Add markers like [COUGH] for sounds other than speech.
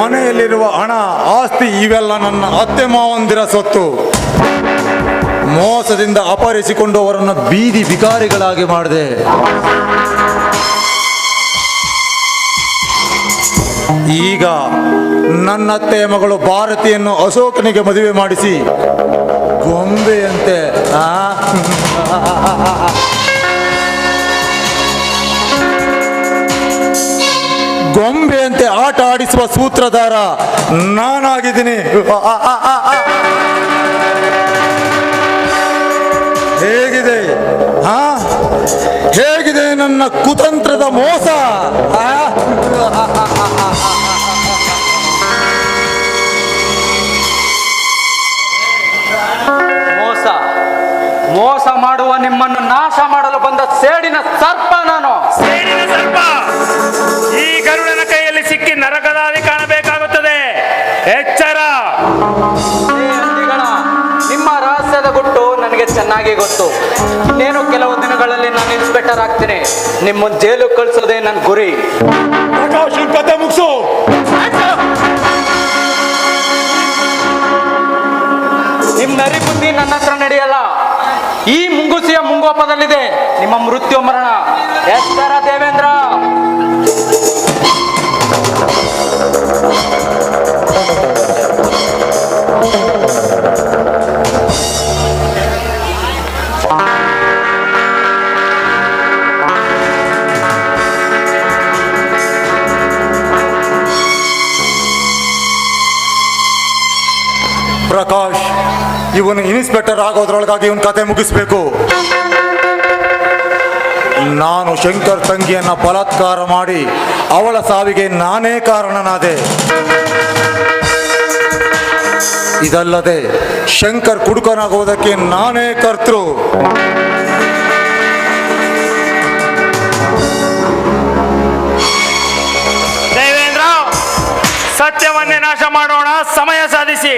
ಮನೆಯಲ್ಲಿರುವ ಹಣ, ಆಸ್ತಿ ಇವೆಲ್ಲ ನನ್ನ ಅತ್ತೆ ಮಾವಂದಿರ ಸೊತ್ತು ಮೋಸದಿಂದ ಅಪಹರಿಸಿಕೊಂಡು ಅವರನ್ನು ಬೀದಿ ಬಿಕಾರಿಗಳಾಗಿ ಮಾಡಿದೆ. ಈಗ ನನ್ನ ಅತ್ತೆಯ ಮಗಳು ಭಾರತಿಯನ್ನು ಅಶೋಕನಿಗೆ ಮದುವೆ ಮಾಡಿಸಿ ಗೊಂಬೆಯಂತೆ, ಆ? [LAUGHS] ಗೊಂಬೆಯಂತೆ ಆಟ ಆಡಿಸುವ ಸೂತ್ರಧಾರ ನಾನಾಗಿದ್ದೀನಿ. ಹೇಗಿದೆ? ಹಾ ಹೇಗಿದೆ ನನ್ನ ಕುತಂತ್ರದ ಮೋಸ? ಮೋಸ. ಮೋಸ ಮಾಡುವ ನಿಮ್ಮನ್ನು ನಾಶ ಮಾಡಲು ಬಂದ ಸೇಡಿನ ಸರ್ಪ ಎಚ್ಚರ. ನಿಮ್ಮ ರಹಸ್ಯದ ಗುಟ್ಟು ನನಗೆ ಚೆನ್ನಾಗಿ ಗೊತ್ತು. ಇನ್ನೇನು ಕೆಲವು ದಿನಗಳಲ್ಲಿ ನಾನು ಇನ್ಸ್ಪೆಕ್ಟರ್ ಆಗ್ತೀನಿ. ನಿಮ್ಮ ಜೈಲು ಕಳಿಸೋದೇ ನನ್ನ ಗುರಿ. ಕತೆ ಮುಗಿಸು. ನಿಮ್ಮ ನರಿ ಬುದ್ಧಿ ನನ್ನ ಹತ್ರ ನಡೆಯಲ್ಲ. ಈ ಮುಂಗುಸಿಯ ಮುಂಗೋಪದಲ್ಲಿದೆ. ನಿಮ್ಮ ಮೃತ್ಯು ಮರಣ ಪ್ರಕಾಶ್, ಇವನು ಇನ್ಸ್ಪೆಕ್ಟರ್ ಆಗೋದ್ರೊಳಗಾಗಿ ಇವನ್ ಕತೆ ಮುಗಿಸ್ಬೇಕು. ನಾನು ಶಂಕರ್ ತಂಗಿಯನ್ನ ಬಲಾತ್ಕಾರ ಮಾಡಿ ಅವಳ ಸಾವಿಗೆ ನಾನೇ ಕಾರಣನಾದೆ. ಇದಲ್ಲದೆ ಶಂಕರ್ ಕುಡುಕನಾಗುವುದಕ್ಕೆ ನಾನೇ ಕರ್ತೃ. ದೇವೇಂದ್ರ, ಸತ್ಯವನ್ನೇ ನಾಶ ಮಾಡೋಣ, ಸಮಯ ಸಾಧಿಸಿ.